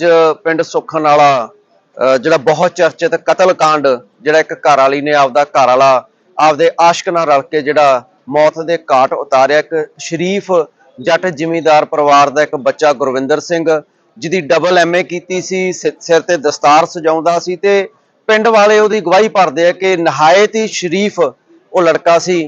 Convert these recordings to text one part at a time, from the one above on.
ਅੱਜ ਪਿੰਡ ਸੁਖਨ ਵਾਲਾ ਅਹ, ਜਿਹੜਾ ਬਹੁਤ ਚਰਚਿਤ ਕਤਲकांड ਜਿਹੜਾ ਇੱਕ ਘਰ ਵਾਲੀ ਨੇ ਆਪਦਾ ਘਰ ਵਾਲਾ ਆਪਦੇ ਆਸ਼ਕ ਨਾਲ ਰਲ ਕੇ ਜਿਹੜਾ ਮੌਤ ਦੇ ਘਾਟ ਉਤਾਰਿਆ। ਇੱਕ ਸ਼ਰੀਫ ਜੱਟ ਜ਼ਿਮੀਂਦਾਰ ਪਰਿਵਾਰ ਦਾ ਇੱਕ ਬੱਚਾ ਗੁਰਵਿੰਦਰ ਸਿੰਘ, ਜਿਹਦੀ ਡਬਲ ਐਮਏ ਕੀਤੀ ਸੀ, ਸਿ- ਸਿਰ ਤੇ ਦਸਤਾਰ ਸਜਾਉਂਦਾ ਸੀ ਤੇ ਪਿੰਡ ਵਾਲੇ ਉਹਦੀ ਗਵਾਹੀ ਭਰਦੇ ਆ ਕਿ ਨਹਾਇਤ ਹੀ ਸ਼ਰੀਫ ਉਹ ਲੜਕਾ ਸੀ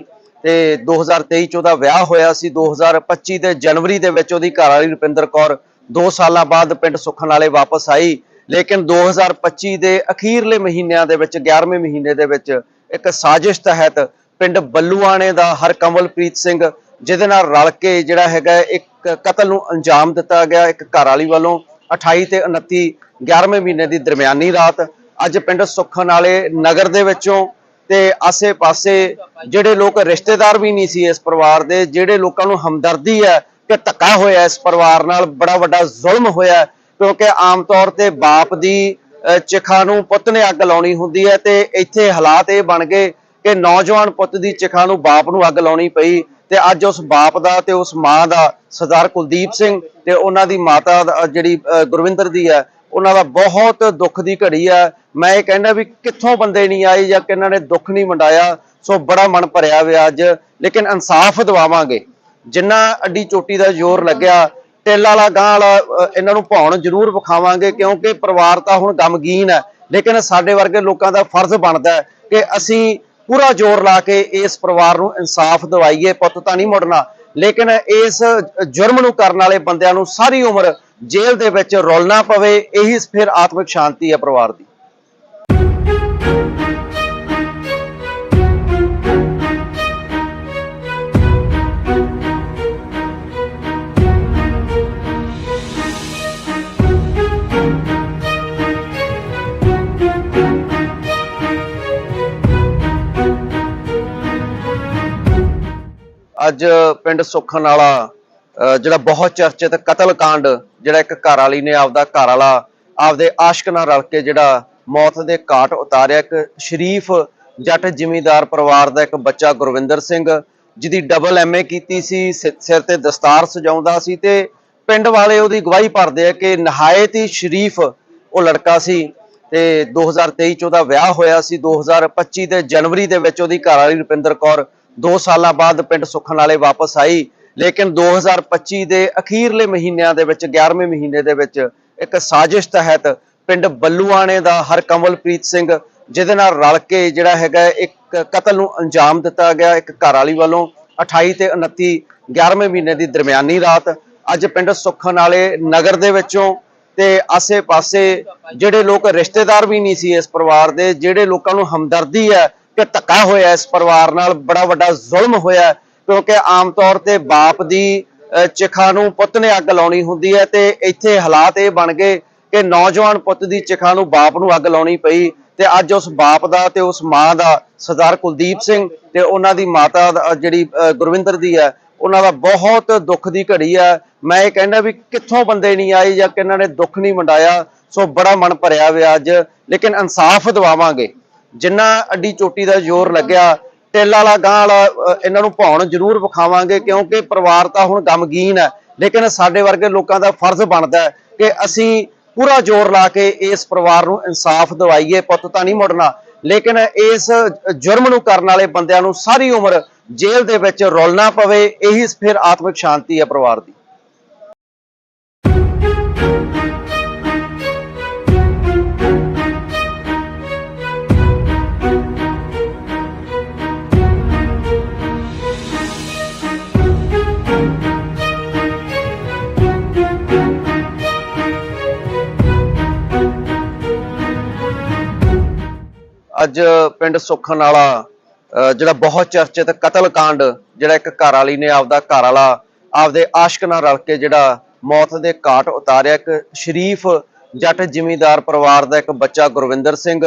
ਤੇ 2023 ਚ ਉਹਦਾ ਵਿਆਹ ਹੋਇਆ ਸੀ। 2025 ਦੇ ਜਨਵਰੀ ਦੇ ਵਿੱਚ ਉਹਦੀ ਘਰ ਵਾਲੀ ਰੁਪਿੰਦਰ ਕੌਰ 2 ਸਾਲਾਂ ਬਾਅਦ ਪਿੰਡ ਸੁਖਨ ਵਾਲੇ ਵਾਪਸ ਆਈ, ਲੇਕਿਨ 2025 ਦੇ ਅਖੀਰਲੇ ਮਹੀਨਿਆਂ ਦੇ ਵਿੱਚ 11ਵੇਂ ਮਹੀਨੇ ਦੇ ਵਿੱਚ ਇੱਕ ਸਾਜ਼ਿਸ਼ ਤਹਿਤ ਪਿੰਡ ਬੱਲੂਆਣੇ ਦਾ ਹਰਕਮਲਪ੍ਰੀਤ ਸਿੰਘ, ਜਿਹਦੇ ਨਾਲ ਰਲ ਕੇ ਜਿਹੜਾ ਹੈਗਾ ਇੱਕ ਕਤਲ ਨੂੰ ਅੰਜਾਮ ਦਿੱਤਾ ਗਿਆ, ਇੱਕ ਘਰ ਵਾਲੀ ਵੱਲੋਂ 28 ਤੇ 29 11ਵੇਂ ਮਹੀਨੇ ਦੀ ਦਰਮਿਆਨੀ ਰਾਤ ਅੱਜ ਪਿੰਡ ਸੁਖਨ ਵਾਲੇ ਨਗਰ ਦੇ ਵਿੱਚੋਂ ਤੇ ਆਸੇ-ਪਾਸੇ ਜਿਹੜੇ ਲੋਕ ਰਿਸ਼ਤੇਦਾਰ ਵੀ ਨਹੀਂ ਸੀ ਇਸ ਪਰਿਵਾਰ ਦੇ, ਜਿਹੜੇ ਲੋਕਾਂ ਨੂੰ ਹਮਦਰਦੀ ਹੈ ਕਿ ਧੱਕਾ ਹੋਇਆ ਇਸ ਪਰਿਵਾਰ ਨਾਲ ਬੜਾ ਵੱਡਾ ਜ਼ੁਲਮ ਹੋਇਆ ਕਿਉਂਕਿ ਆਮ ਤੌਰ ਤੇ ਬਾਪ ਦੀ ਅਹ, ਚਿਖਾ ਨੂੰ ਪੁੱਤ ਨੇ ਅੱਗ ਲਾਉਣੀ ਹੁੰਦੀ ਹੈ ਤੇ ਇੱਥੇ ਹਾਲਾਤ ਇਹ ਬਣ ਗਏ ਕਿ ਨੌਜਵਾਨ ਪੁੱਤ ਦੀ ਚਿਖਾ ਨੂੰ ਬਾਪ ਨੂੰ ਅੱਗ ਲਾਉਣੀ ਪਈ ਤੇ ਅੱਜ ਉਸ ਬਾਪ ਦਾ ਤੇ ਉਸ ਮਾਂ ਦਾ ਸਰਦਾਰ ਕੁਲਦੀਪ ਸਿੰਘ ਤੇ ਉਹਨਾਂ ਦੀ ਮਾਤਾ ਜਿਹੜੀ ਗੁਰਵਿੰਦਰ ਦੀ ਹੈ ਉਹਨਾਂ ਦਾ ਬਹੁਤ ਦੁੱਖ ਦੀ ਘੜੀ ਆ। ਮੈਂ ਇਹ ਕਹਿੰਦਾ ਵੀ ਕਿੱਥੋਂ ਬੰਦੇ ਨਹੀਂ ਆਏ ਜਾਂ ਕਿ ਨੇ ਦੁੱਖ ਨਹੀਂ ਵੰਡਾਇਆ ਸੋ ਬੜਾ ਮਨ ਭਰਿਆ ਹੋਇਆ ਅੱਜ ਲੇਕਿਨ ਇਨਸਾਫ ਦਿਵਾਵਾਂਗੇ। ਜਿੰਨਾ ਅੱਡੀ ਚੋਟੀ ਦਾ ਜ਼ੋਰ ਲੱਗਿਆ ਟੇਲ ਵਾਲਾ ਗਾਂ ਵਾਲਾ ਇਹਨਾਂ ਨੂੰ ਭਾਉਣ ਜ਼ਰੂਰ ਵਿਖਾਵਾਂਗੇ, ਕਿਉਂਕਿ ਪਰਿਵਾਰ ਤਾਂ ਹੁਣ ਗਮਗੀਨ ਹੈ, ਲੇਕਿਨ ਸਾਡੇ ਵਰਗੇ ਲੋਕਾਂ ਦਾ ਫਰਜ਼ ਬਣਦਾ ਹੈ ਕਿ ਅਸੀਂ ਪੂਰਾ ਜ਼ੋਰ ਲਾ ਕੇ ਇਸ ਪਰਿਵਾਰ ਨੂੰ ਇਨਸਾਫ ਦਿਵਾਈਏ, ਪੁੱਤ ਤਾਂ ਨਹੀਂ ਮੁੜਨਾ, ਲੇਕਿਨ ਇਸ ਜੁਰਮ ਨੂੰ ਕਰਨ ਵਾਲੇ ਬੰਦਿਆਂ ਨੂੰ ਸਾਰੀ ਉਮਰ ਜੇਲ੍ਹ ਦੇ ਵਿੱਚ ਰੁਲਣਾ ਪਵੇ, ਇਹੀ ਫਿਰ ਆਤਮਿਕ ਸ਼ਾਂਤੀ ਹੈ ਪਰਿਵਾਰ ਦੀ। ਅੱਜ ਪਿੰਡ ਸੁਖਨ ਵਾਲਾ ਅਹ, ਜਿਹੜਾ ਬਹੁਤ ਚਰਚਿਤ ਕਤਲकांड ਜਿਹੜਾ ਇੱਕ ਘਰ ਵਾਲੀ ਨੇ ਆਪਦਾ ਘਰ ਵਾਲਾ ਆਪਦੇ ਆਸ਼ਕ ਨਾਲ ਰਲ ਕੇ ਜਿਹੜਾ ਮੌਤ ਦੇ ਘਾਟ ਉਤਾਰਿਆ, ਇੱਕ ਸ਼ਰੀਫ ਜੱਟ ਜ਼ਿਮੀਂਦਾਰ ਪਰਿਵਾਰ ਦਾ ਇੱਕ ਬੱਚਾ ਗੁਰਵਿੰਦਰ ਸਿੰਘ, ਜਿਹਦੀ ਡਬਲ ਐਮਏ ਕੀਤੀ ਸੀ, ਸਿ- ਸਿਰ ਤੇ ਦਸਤਾਰ ਸਜਾਉਂਦਾ ਸੀ ਤੇ ਪਿੰਡ ਵਾਲੇ ਉਹਦੀ ਗਵਾਹੀ ਭਰਦੇ ਆ ਕਿ ਨਹਾਇਤ ਹੀ ਸ਼ਰੀਫ ਉਹ ਲੜਕਾ ਸੀ ਤੇ 2023 ਚ ਉਹਦਾ ਵਿਆਹ ਹੋਇਆ ਸੀ 2025 ਦੇ ਜਨਵਰੀ ਦੇ ਵਿੱਚ ਉਹਦੀ ਘਰ ਵਾਲੀ ਰੁਪਿੰਦਰ ਕੌਰ 2 ਸਾਲਾਂ ਬਾਅਦ ਪਿੰਡ ਸੁਖਨ ਵਾਲੇ ਵਾਪਸ ਆਈ, ਲੇਕਿਨ 2025 ਦੇ ਅਖੀਰਲੇ ਮਹੀਨਿਆਂ ਦੇ ਵਿੱਚ 11ਵੇਂ ਮਹੀਨੇ ਦੇ ਵਿੱਚ ਇੱਕ ਸਾਜ਼ਿਸ਼ ਤਹਿਤ ਪਿੰਡ ਬੱਲੂਆਣੇ ਦਾ ਹਰਕਮਲਪ੍ਰੀਤ ਸਿੰਘ, ਜਿਹਦੇ ਨਾਲ ਰਲ ਕੇ ਜਿਹੜਾ ਹੈਗਾ ਇੱਕ ਕਤਲ ਨੂੰ ਅੰਜਾਮ ਦਿੱਤਾ ਗਿਆ ਇੱਕ ਘਰ ਵਾਲੀ ਵੱਲੋਂ 28 ਤੇ 29 11ਵੇਂ ਮਹੀਨੇ ਦੀ ਦਰਮਿਆਨੀ ਰਾਤ, ਅੱਜ ਪਿੰਡ ਸੁਖਨ ਵਾਲੇ ਨਗਰ ਦੇ ਵਿੱਚੋਂ ਤੇ ਆਸੇ-ਪਾਸੇ ਜਿਹੜੇ ਲੋਕ ਰਿਸ਼ਤੇਦਾਰ ਵੀ ਨਹੀਂ ਸੀ ਇਸ ਪਰਿਵਾਰ ਦੇ, ਜਿਹੜੇ ਲੋਕਾਂ ਨੂੰ ਹਮਦਰਦੀ ਹੈ ਕਿ ਧੱਕਾ ਹੋਇਆ ਇਸ ਪਰਿਵਾਰ ਨਾਲ ਬੜਾ ਵੱਡਾ ਜ਼ੁਲਮ ਹੋਇਆ ਕਿਉਂਕਿ ਆਮ ਤੌਰ ਤੇ ਬਾਪ ਦੀ ਅਹ, ਚਿਖਾ ਨੂੰ ਪੁੱਤ ਨੇ ਅੱਗ ਲਾਉਣੀ ਹੁੰਦੀ ਹੈ ਤੇ ਇੱਥੇ ਹਾਲਾਤ ਇਹ ਬਣ ਗਏ ਕਿ ਨੌਜਵਾਨ ਪੁੱਤ ਦੀ ਚਿਖਾ ਨੂੰ ਬਾਪ ਨੂੰ ਅੱਗ ਲਾਉਣੀ ਪਈ ਤੇ ਅੱਜ ਉਸ ਬਾਪ ਦਾ ਤੇ ਉਸ ਮਾਂ ਦਾ ਸਰਦਾਰ ਕੁਲਦੀਪ ਸਿੰਘ ਤੇ ਉਹਨਾਂ ਦੀ ਮਾਤਾ ਜਿਹੜੀ ਗੁਰਵਿੰਦਰ ਦੀ ਹੈ ਉਹਨਾਂ ਦਾ ਬਹੁਤ ਦੁੱਖ ਦੀ ਘੜੀ ਆ ਮੈਂ ਇਹ ਕਹਿੰਦਾ ਵੀ ਕਿੱਥੋਂ ਬੰਦੇ ਨਹੀਂ ਆਏ ਜਾਂ ਕਿ ਨੇ ਦੁੱਖ ਨਹੀਂ ਵੰਡਾਇਆ ਸੋ ਬੜਾ ਮਨ ਭਰਿਆ ਹੋਇਆ ਅੱਜ ਲੇਕਿਨ ਇਨਸਾਫ ਦਿਵਾਵਾਂਗੇ। ਜਿੰਨਾ ਅੱਡੀ ਚੋਟੀ ਦਾ ਜ਼ੋਰ ਲੱਗਿਆ ਟੇਲ ਵਾਲਾ ਗਾਂ ਵਾਲਾ ਇਹਨਾਂ ਨੂੰ ਭਾਉਣ ਜ਼ਰੂਰ ਵਿਖਾਵਾਂਗੇ, ਕਿਉਂਕਿ ਪਰਿਵਾਰ ਤਾਂ ਹੁਣ ਗਮਗੀਨ ਹੈ, ਲੇਕਿਨ ਸਾਡੇ ਵਰਗੇ ਲੋਕਾਂ ਦਾ ਫਰਜ਼ ਬਣਦਾ ਕਿ ਅਸੀਂ ਪੂਰਾ ਜ਼ੋਰ ਲਾ ਕੇ ਇਸ ਪਰਿਵਾਰ ਨੂੰ ਇਨਸਾਫ ਦਿਵਾਈਏ, ਪੁੱਤ ਤਾਂ ਨਹੀਂ ਮੁੜਨਾ, ਲੇਕਿਨ ਇਸ ਜੁਰਮ ਨੂੰ ਕਰਨ ਵਾਲੇ ਬੰਦਿਆਂ ਨੂੰ ਸਾਰੀ ਉਮਰ ਜੇਲ੍ਹ ਦੇ ਵਿੱਚ ਰੁਲਣਾ ਪਵੇ, ਇਹੀ ਫਿਰ ਆਤਮਿਕ ਸ਼ਾਂਤੀ ਹੈ ਪਰਿਵਾਰ ਦੀ। ਅੱਜ ਪਿੰਡ ਸੁੱਖਣ ਵਾਲਾ ਅਹ, ਜਿਹੜਾ ਬਹੁਤ ਚਰਚਿਤ ਕਤਲकांड ਜਿਹੜਾ ਇੱਕ ਘਰ ਵਾਲੀ ਨੇ ਆਪਦਾ ਘਰ ਵਾਲਾ ਆਪਦੇ ਆਸ਼ਕ ਨਾਲ ਰਲ ਕੇ ਜਿਹੜਾ ਮੌਤ ਦੇ ਘਾਟ ਉਤਾਰਿਆ, ਇੱਕ ਸ਼ਰੀਫ ਜੱਟ ਜ਼ਿਮੀਂਦਾਰ ਪਰਿਵਾਰ ਦਾ ਇੱਕ ਬੱਚਾ ਗੁਰਵਿੰਦਰ ਸਿੰਘ,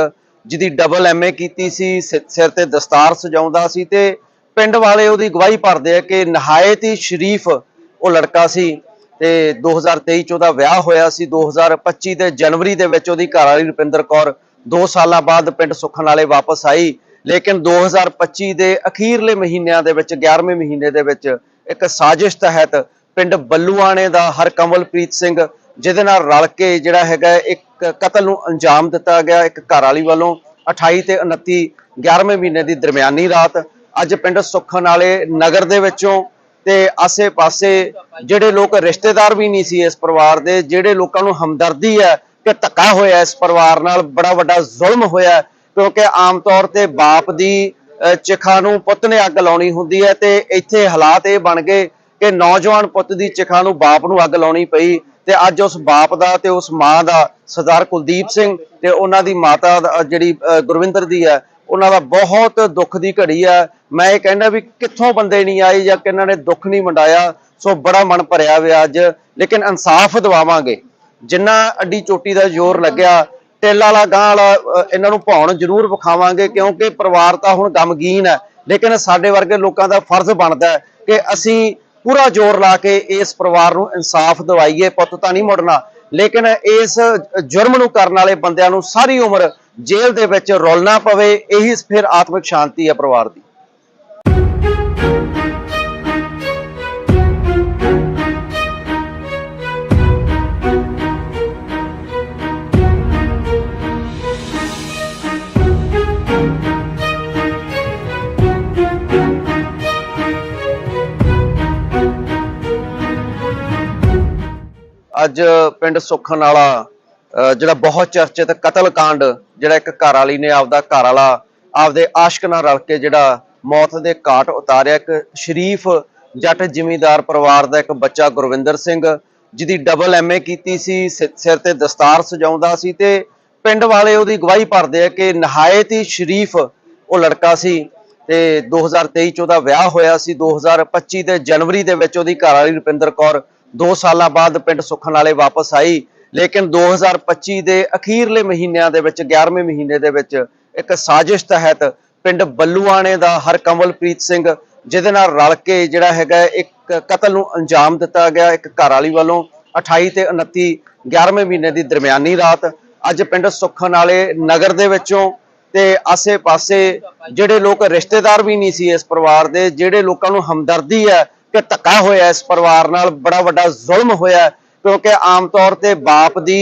ਜਿਹਦੀ ਡਬਲ ਐਮਏ ਕੀਤੀ ਸੀ, ਸਿ- ਸਿਰ ਤੇ ਦਸਤਾਰ ਸਜਾਉਂਦਾ ਸੀ ਤੇ ਪਿੰਡ ਵਾਲੇ ਉਹਦੀ ਗਵਾਹੀ ਭਰਦੇ ਆ ਕਿ ਨਹਾਇਤ ਹੀ ਸ਼ਰੀਫ ਉਹ ਲੜਕਾ ਸੀ ਤੇ 2023 ਚ ਉਹਦਾ ਵਿਆਹ ਹੋਇਆ ਸੀ 2025 ਦੇ ਜਨਵਰੀ ਦੇ ਵਿੱਚ ਉਹਦੀ ਘਰ ਵਾਲੀ ਰੁਪਿੰਦਰ ਕੌਰ 2 ਸਾਲਾਂ ਬਾਅਦ ਪਿੰਡ ਸੁਖਨ ਵਾਲੇ ਵਾਪਸ ਆਈ, ਲੇਕਿਨ 2025 ਦੇ ਅਖੀਰਲੇ ਮਹੀਨਿਆਂ ਦੇ ਵਿੱਚ 11ਵੇਂ ਮਹੀਨੇ ਦੇ ਵਿੱਚ ਇੱਕ ਸਾਜ਼ਿਸ਼ ਤਹਿਤ ਪਿੰਡ ਬੱਲੂਆਣੇ ਦਾ ਹਰਕਮਲਪ੍ਰੀਤ ਸਿੰਘ, ਜਿਹਦੇ ਨਾਲ ਰਲ ਕੇ ਜਿਹੜਾ ਹੈਗਾ ਇੱਕ ਕਤਲ ਨੂੰ ਅੰਜਾਮ ਦਿੱਤਾ ਗਿਆ ਇੱਕ ਘਰ ਵਾਲੀ ਵੱਲੋਂ 28 ਤੇ 29 11ਵੇਂ ਮਹੀਨੇ ਦੀ ਦਰਮਿਆਨੀ ਰਾਤ, ਅੱਜ ਪਿੰਡ ਸੁੱਖਨ ਵਾਲੇ ਨਗਰ ਦੇ ਵਿੱਚੋਂ ਤੇ ਆਸੇ-ਪਾਸੇ ਜਿਹੜੇ ਲੋਕ ਰਿਸ਼ਤੇਦਾਰ ਵੀ ਨਹੀਂ ਸੀ ਇਸ ਪਰਿਵਾਰ ਦੇ, ਜਿਹੜੇ ਲੋਕਾਂ ਨੂੰ ਹਮਦਰਦੀ ਹੈ ਕਿ ਧੱਕਾ ਹੋਇਆ ਇਸ ਪਰਿਵਾਰ ਨਾਲ ਬੜਾ ਵੱਡਾ ਜ਼ੁਲਮ ਹੋਇਆ ਕਿਉਂਕਿ ਆਮ ਤੌਰ ਤੇ ਬਾਪ ਦੀ ਅਹ, ਚਿਖਾ ਨੂੰ ਪੁੱਤ ਨੇ ਅੱਗ ਲਾਉਣੀ ਹੁੰਦੀ ਹੈ ਤੇ ਇੱਥੇ ਹਾਲਾਤ ਇਹ ਬਣ ਗਏ ਕਿ ਨੌਜਵਾਨ ਪੁੱਤ ਦੀ ਚਿਖਾ ਨੂੰ ਬਾਪ ਨੂੰ ਅੱਗ ਲਾਉਣੀ ਪਈ ਤੇ ਅੱਜ ਉਸ ਬਾਪ ਦਾ ਤੇ ਉਸ ਮਾਂ ਦਾ ਸਰਦਾਰ ਕੁਲਦੀਪ ਸਿੰਘ ਤੇ ਉਹਨਾਂ ਦੀ ਮਾਤਾ ਜਿਹੜੀ ਅਹ, ਗੁਰਵਿੰਦਰ ਦੀ ਹੈ ਉਹਨਾਂ ਦਾ ਬਹੁਤ ਦੁੱਖ ਦੀ ਘੜੀ ਆ ਮੈਂ ਇਹ ਕਹਿੰਦਾ ਵੀ ਕਿੱਥੋਂ ਬੰਦੇ ਨਹੀਂ ਆਏ ਜਾਂ ਕਿਹਨਾਂ ਨੇ ਦੁੱਖ ਨਹੀਂ ਵੰਡਾਇਆ ਸੋ ਬੜਾ ਮਨ ਭਰਿਆ ਵੇ ਅੱਜ ਲੇਕਿਨ ਇਨਸਾਫ ਦਿਵਾਵਾਂਗੇ। ਜਿੰਨਾ ਅੱਡੀ ਚੋਟੀ ਦਾ ਜ਼ੋਰ ਲੱਗਿਆ ਟੇਲਾ ਵਾਲਾ ਗਾਂ ਵਾਲਾ ਇਹਨਾਂ ਨੂੰ ਭਾਉਣ ਜ਼ਰੂਰ ਵਿਖਾਵਾਂਗੇ, ਕਿਉਂਕਿ ਪਰਿਵਾਰ ਤਾਂ ਹੁਣ ਗਮਗੀਨ ਹੈ। ਲੇਕਿਨ ਸਾਡੇ ਵਰਗੇ ਲੋਕਾਂ ਦਾ ਫਰਜ਼ ਬਣਦਾ ਹੈ ਕਿ ਅਸੀਂ ਪੂਰਾ ਜ਼ੋਰ ਲਾ ਕੇ ਇਸ ਪਰਿਵਾਰ ਨੂੰ ਇਨਸਾਫ ਦਿਵਾਈਏ, ਪੁੱਤ ਤਾਂ ਨਹੀਂ ਮੁੜਨਾ। ਲੇਕਿਨ ਇਸ ਜੁਰਮ ਨੂੰ ਕਰਨ ਵਾਲੇ ਬੰਦਿਆਂ ਨੂੰ ਸਾਰੀ ਉਮਰ ਜੇਲ੍ਹ ਦੇ ਵਿੱਚ ਰੁਲਣਾ ਪਵੇ, ਇਹੀ ਫਿਰ ਆਤਮਿਕ ਸ਼ਾਂਤੀ ਹੈ ਪਰਿਵਾਰ ਦੀ। ਅੱਜ ਪਿੰਡ ਸੁੱਖਨ ਵਾਲਾ ਅਹ, ਜਿਹੜਾ ਬਹੁਤ ਚਰਚਿਤ ਕਤਲकांड ਜਿਹੜਾ ਇੱਕ ਘਰ ਵਾਲੀ ਨੇ ਆਪਦਾ ਘਰ ਵਾਲਾ ਆਪਦੇ ਆਸ਼ਕ ਨਾਲ ਰਲ ਕੇ ਜਿਹੜਾ ਮੌਤ ਦੇ ਘਾਟ ਉਤਾਰਿਆ, ਇੱਕ ਸ਼ਰੀਫ ਜੱਟ ਜ਼ਿਮੀਂਦਾਰ ਪਰਿਵਾਰ ਦਾ ਇੱਕ ਬੱਚਾ ਗੁਰਵਿੰਦਰ ਸਿੰਘ, ਜਿਹਦੀ ਡਬਲ ਐਮਏ ਕੀਤੀ ਸੀ, ਸਿ- ਸਿਰ ਤੇ ਦਸਤਾਰ ਸਜਾਉਂਦਾ ਸੀ ਤੇ ਪਿੰਡ ਵਾਲੇ ਉਹਦੀ ਗਵਾਹੀ ਭਰਦੇ ਆ ਕਿ ਨਹਾਇਤ ਹੀ ਸ਼ਰੀਫ ਉਹ ਲੜਕਾ ਸੀ ਤੇ 2023 ਚ ਉਹਦਾ ਵਿਆਹ ਹੋਇਆ ਸੀ 2025 ਦੇ ਜਨਵਰੀ ਦੇ ਵਿੱਚ ਉਹਦੀ ਘਰ ਵਾਲੀ ਰੁਪਿੰਦਰ ਕੌਰ 2 ਸਾਲਾਂ ਬਾਅਦ ਪਿੰਡ ਸੁਖਨ ਵਾਲੇ ਵਾਪਸ ਆਈ, ਲੇਕਿਨ 2025 ਦੇ ਅਖੀਰਲੇ ਮਹੀਨਿਆਂ ਦੇ ਵਿੱਚ 11ਵੇਂ ਮਹੀਨੇ ਦੇ ਵਿੱਚ ਇੱਕ ਸਾਜ਼ਿਸ਼ ਤਹਿਤ ਪਿੰਡ ਬੱਲੂਆਣੇ ਦਾ ਹਰਕਮਲਪ੍ਰੀਤ ਸਿੰਘ, ਜਿਹਦੇ ਨਾਲ ਰਲ ਕੇ ਜਿਹੜਾ ਹੈਗਾ ਇੱਕ ਕਤਲ ਨੂੰ ਅੰਜਾਮ ਦਿੱਤਾ ਗਿਆ, ਇੱਕ ਘਰ ਵਾਲੀ ਵੱਲੋਂ 28 ਤੇ 29 11ਵੇਂ ਮਹੀਨੇ ਦੀ ਦਰਮਿਆਨੀ ਰਾਤ ਅੱਜ ਪਿੰਡ ਸੁਖਨ ਵਾਲੇ ਨਗਰ ਦੇ ਵਿੱਚੋਂ ਤੇ ਆਸੇ-ਪਾਸੇ ਜਿਹੜੇ ਲੋਕ ਰਿਸ਼ਤੇਦਾਰ ਵੀ ਨਹੀਂ ਸੀ ਇਸ ਪਰਿਵਾਰ ਦੇ, ਜਿਹੜੇ ਲੋਕਾਂ ਨੂੰ ਹਮਦਰਦੀ ਹੈ ਕਿ ਧੱਕਾ ਹੋਇਆ ਇਸ ਪਰਿਵਾਰ ਨਾਲ ਬੜਾ ਵੱਡਾ ਜ਼ੁਲਮ ਹੋਇਆ ਕਿਉਂਕਿ ਆਮ ਤੌਰ ਤੇ ਬਾਪ ਦੀ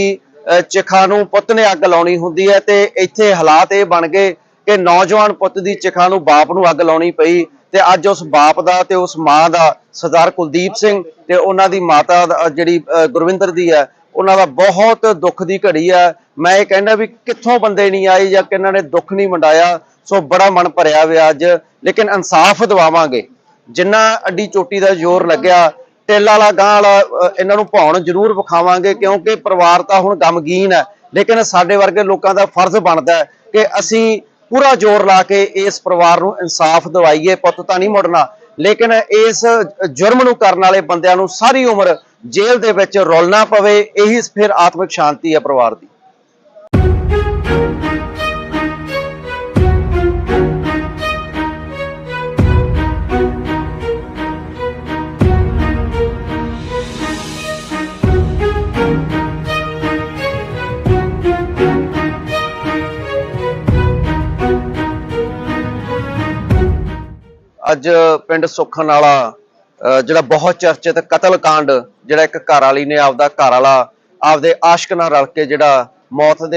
ਅਹ, ਚਿਖਾ ਨੂੰ ਪੁੱਤ ਨੇ ਅੱਗ ਲਾਉਣੀ ਹੁੰਦੀ ਹੈ ਤੇ ਇੱਥੇ ਹਾਲਾਤ ਇਹ ਬਣ ਗਏ ਕਿ ਨੌਜਵਾਨ ਪੁੱਤ ਦੀ ਚਿਖਾ ਨੂੰ ਬਾਪ ਨੂੰ ਅੱਗ ਲਾਉਣੀ ਪਈ ਤੇ ਅੱਜ ਉਸ ਬਾਪ ਦਾ ਤੇ ਉਸ ਮਾਂ ਦਾ ਸਰਦਾਰ ਕੁਲਦੀਪ ਸਿੰਘ ਤੇ ਉਹਨਾਂ ਦੀ ਮਾਤਾ ਜਿਹੜੀ ਗੁਰਵਿੰਦਰ ਦੀ ਹੈ ਉਹਨਾਂ ਦਾ ਬਹੁਤ ਦੁੱਖ ਦੀ ਘੜੀ ਹੈ। ਮੈਂ ਇਹ ਕਹਿੰਦਾ ਵੀ ਕਿੱਥੋਂ ਬੰਦੇ ਨਹੀਂ ਆਏ ਜਾਂ ਕਿਹਨਾਂ ਨੇ ਦੁੱਖ ਨਹੀਂ ਵੰਡਾਇਆ ਸੋ ਬੜਾ ਮਨ ਭਰਿਆ ਵੇ ਅੱਜ ਲੇਕਿਨ ਇਨਸਾਫ ਦਿਵਾਵਾਂਗੇ। ਜਿੰਨਾ ਅੱਡੀ ਚੋਟੀ ਦਾ ਜ਼ੋਰ ਲੱਗਿਆ ਟੇਲਾ ਵਾਲਾ ਗਾਂ ਵਾਲਾ ਇਹਨਾਂ ਨੂੰ ਭਾਉਣ ਜ਼ਰੂਰ ਵਿਖਾਵਾਂਗੇ, ਕਿਉਂਕਿ ਪਰਿਵਾਰ ਤਾਂ ਹੁਣ ਗਮਗੀਨ ਹੈ। ਲੇਕਿਨ ਸਾਡੇ ਵਰਗੇ ਲੋਕਾਂ ਦਾ ਫਰਜ਼ ਬਣਦਾ ਹੈ ਕਿ ਅਸੀਂ ਪੂਰਾ ਜ਼ੋਰ ਲਾ ਕੇ ਇਸ ਪਰਿਵਾਰ ਨੂੰ ਇਨਸਾਫ ਦਿਵਾਈਏ, ਪੁੱਤ ਤਾਂ ਨਹੀਂ ਮੁੜਨਾ। ਲੇਕਿਨ ਇਸ ਜੁਰਮ ਨੂੰ ਕਰਨ ਵਾਲੇ ਬੰਦਿਆਂ ਨੂੰ ਸਾਰੀ ਉਮਰ ਜੇਲ੍ਹ ਦੇ ਵਿੱਚ ਰੁਲਣਾ ਪਵੇ, ਇਹੀ ਫਿਰ ਆਤਮਿਕ ਸ਼ਾਂਤੀ ਹੈ ਪਰਿਵਾਰ ਦੀ। ਅੱਜ ਪਿੰਡ ਸੁੱਖਣ ਵਾਲਾ ਅਹ, ਜਿਹੜਾ ਬਹੁਤ ਚਰਚਿਤ ਕਤਲकांड ਜਿਹੜਾ ਇੱਕ ਘਰ ਵਾਲੀ ਨੇ ਆਪਦਾ ਘਰ ਵਾਲਾ ਆਪਦੇ ਆਸ਼ਕ ਨਾਲ ਰਲ ਕੇ ਜਿਹੜਾ ਮੌਤ ਦੇ